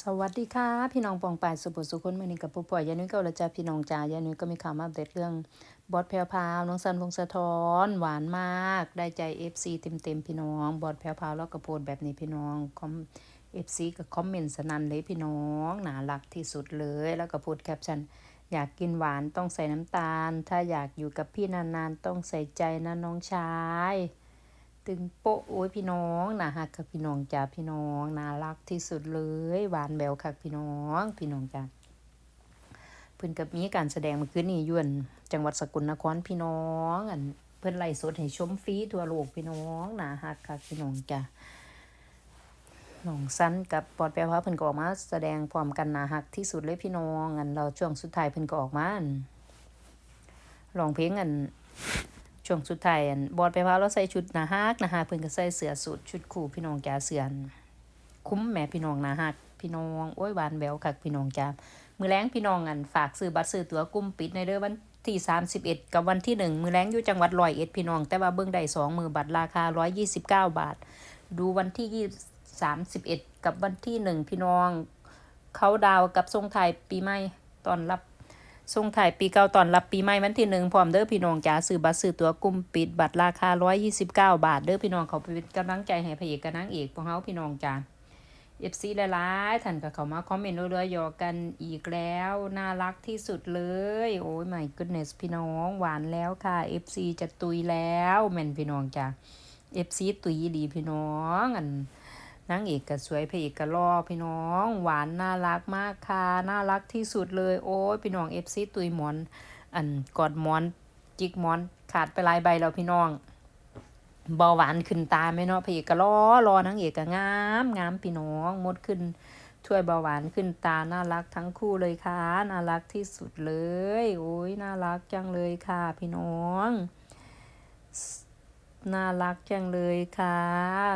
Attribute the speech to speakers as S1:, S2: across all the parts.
S1: สวัสดีค่ะ พี่น้องปองปายสุบุสุคนมื่อนี้กับผู้ป่วยยานุ้ยก็ละจ้าพี่น้องจ๋ายานุ้ยก็มีข่าวมาอัปเดตเรื่องบอสแพรวพราวน้องสันพงสะท้อนหวานมาก ได้ใจเอฟซีเต็มเต็มๆพี่น้องบอสแพรวพราวแล้วก็โพสต์แบบนี้พี่น้องคอมเอฟซีกับคอมเมนต์สนันเลยพี่น้องน่ารักที่สุดเลย แล้วก็พสต์แคปชั่นอยากกินหวานต้องใส่น้ำตาล ถ้าอยากอยู่กับพี่นานๆต้องใส่ใจนะน้องชาย ตึงโปะโอ้ยพี่น้องนะฮักกับพี่น้องจ้าพี่น้องน่ารักที่สุดเลยหวานแบวคักพี่น้องพี่น้องจ้าเพิ่อนกับมีการแสดงเมื่อคืนนี้ยวน จังหวัดสกลนครพี่น้องอันเพิ่อนไล่สดให้ชมฟรีทั่วโลกพี่น้องน่าฮักคักพี่น้องจ้าน้องสั้นกับปอดแปลว่าเพิ่นก็ออกมา แสดงพร้อมกันน่าฮักที่สุดเลยพี่น้องอันเราช่วงสุดท้ายเพิ่นก็ออกมาอันร้องเพลงอัน ช่วงสุดท้ายอันบอดไปว่าเราใส่ชุดหนาฮักนะฮะเพิ่นก็ใส่เสื้อสูทชุดคู่พี่น้องจ้าเสื้อนคุ้มแหม่พี่น้องหนาฮักพี่น้องโอ้ยหวานแหววคักพี่น้องจ้ามือแรงพี่น้องอันฝากซื้อบัตรซื้อตั๋วกลุ่มปิดในเด้อวันที่ 31 กับวันที่ 1 มือแรงอยู่จังหวัดร้อยเอ็ดพี่น้อง แต่ว่าเบิ่งได้สองมือบัตรราคา 129 บาท ดูวันที่ 31 กับวันที่ 1 พี่น้อง เขาดาวกับทรงไทยปีใหม่ตอนรับ ส่งถ่ายปีเก่าตอนรับปีใหม่วันที่หนึ่งพร้อมเด้อพี่น้องจ๋าซื้อบัตรซื้อตัวกลุ่มปิดบัตรราคา 129 บาท เด้อพี่น้องเขาเป็นกำลังใจให้พระเอกกับนางเอกพวกเฮาพี่น้องจ๋า FC หลายๆท่านก็เข้ามาคอมเมนต์เรื่อยๆยอกันอีกแล้ว น่ารักที่สุดเลย โอ้ย my goodness พี่น้องหวานแล้วค่ะ FC จะตุยแล้วแม่นพี่น้องจ้ะ FC ตุยดีพี่น้องอัน นางเอกก็สวยพระเอกก็ล่อพี่น้อง หวานน่ารักมากค่ะน่ารักที่สุดเลย โอ้ยพี่น้องเอฟซีตุยหมอน อันกอดหมอนจิกหมอนขาดไปลายใบแล้วพี่น้องเบาหวานขึ้นตาไหมเนาะพระเอกก็รอรอนางเอกก็งามงามพี่น้องหมดขึ้นช่วยเบาหวานขึ้นตาน่ารักทั้งคู่เลยค่ะน่ารักที่สุดเลยโอ้ยน่ารักจังเลยค่ะ พี่น้องน่ารักจังเลยค่ะ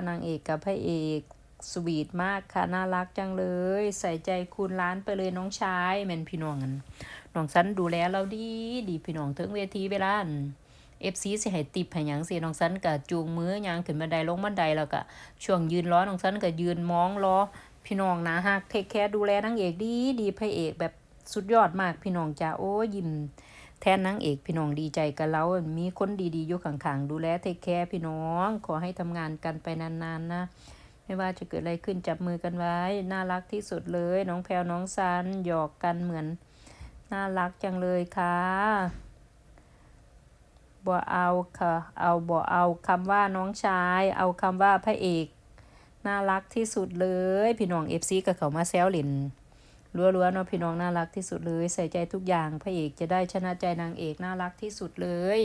S1: นางเอกกับพระเอก สวีทมากค่ะ น่ารักจังเลย ใส่ใจคุณร้านไปเลยน้องชายแมนพี่น้องกันน้องสันดูแลเราดีดีพี่น้องถึงเวทีเวลาเอฟซีสิให้ติบให้หยังสิน้องสันก็จูงมือยางขึ้นบันไดลงบันไดแล้วก็ช่วงยืนล้อน้องสันก็ยืนมองล้อพี่น้องนะฮักเทคแคร์ดูแลนางเอกดีดีพระเอกแบบสุดยอดมากพี่น้องจ้าโอ้ยยิ้มแทนนางเอกพี่น้องดีใจกับเรา มีคนดีๆอยู่ข้างๆดูแลเทคแคร์พี่น้อง ขอให้ทำงานกันไปนานๆนะ ไม่ว่าจะเกิดอะไรขึ้นจับมือกันไว้ น่ารักที่สุดเลย น้องแพรวน้องซันหยอกกันเหมือน น่ารักจังเลยค่ะบ่เอาค่ะ เอาบ่เอาคำว่าน้องชาย เอาคำว่าพระเอก น่ารักที่สุดเลย พี่น้องเอฟซีกับเขามาแซวหลินรัวๆเนาะพี่น้องน่ารักที่สุดเลย ใส่ใจทุกอย่างพระเอกจะได้ชนะใจนางเอกน่ารักที่สุดเลย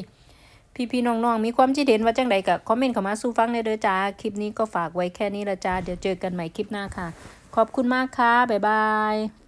S1: พี่ๆน้องๆ มีความคิดเห็นว่าจังใดก็คอมเมนต์เข้ามาสู่ฟังในเด้อจ้า คลิปนี้ก็ฝากไว้แค่นี้ละจ้า เดี๋ยวเจอกันใหม่คลิปหน้าค่ะ ขอบคุณมากค่ะ บ๊ายบาย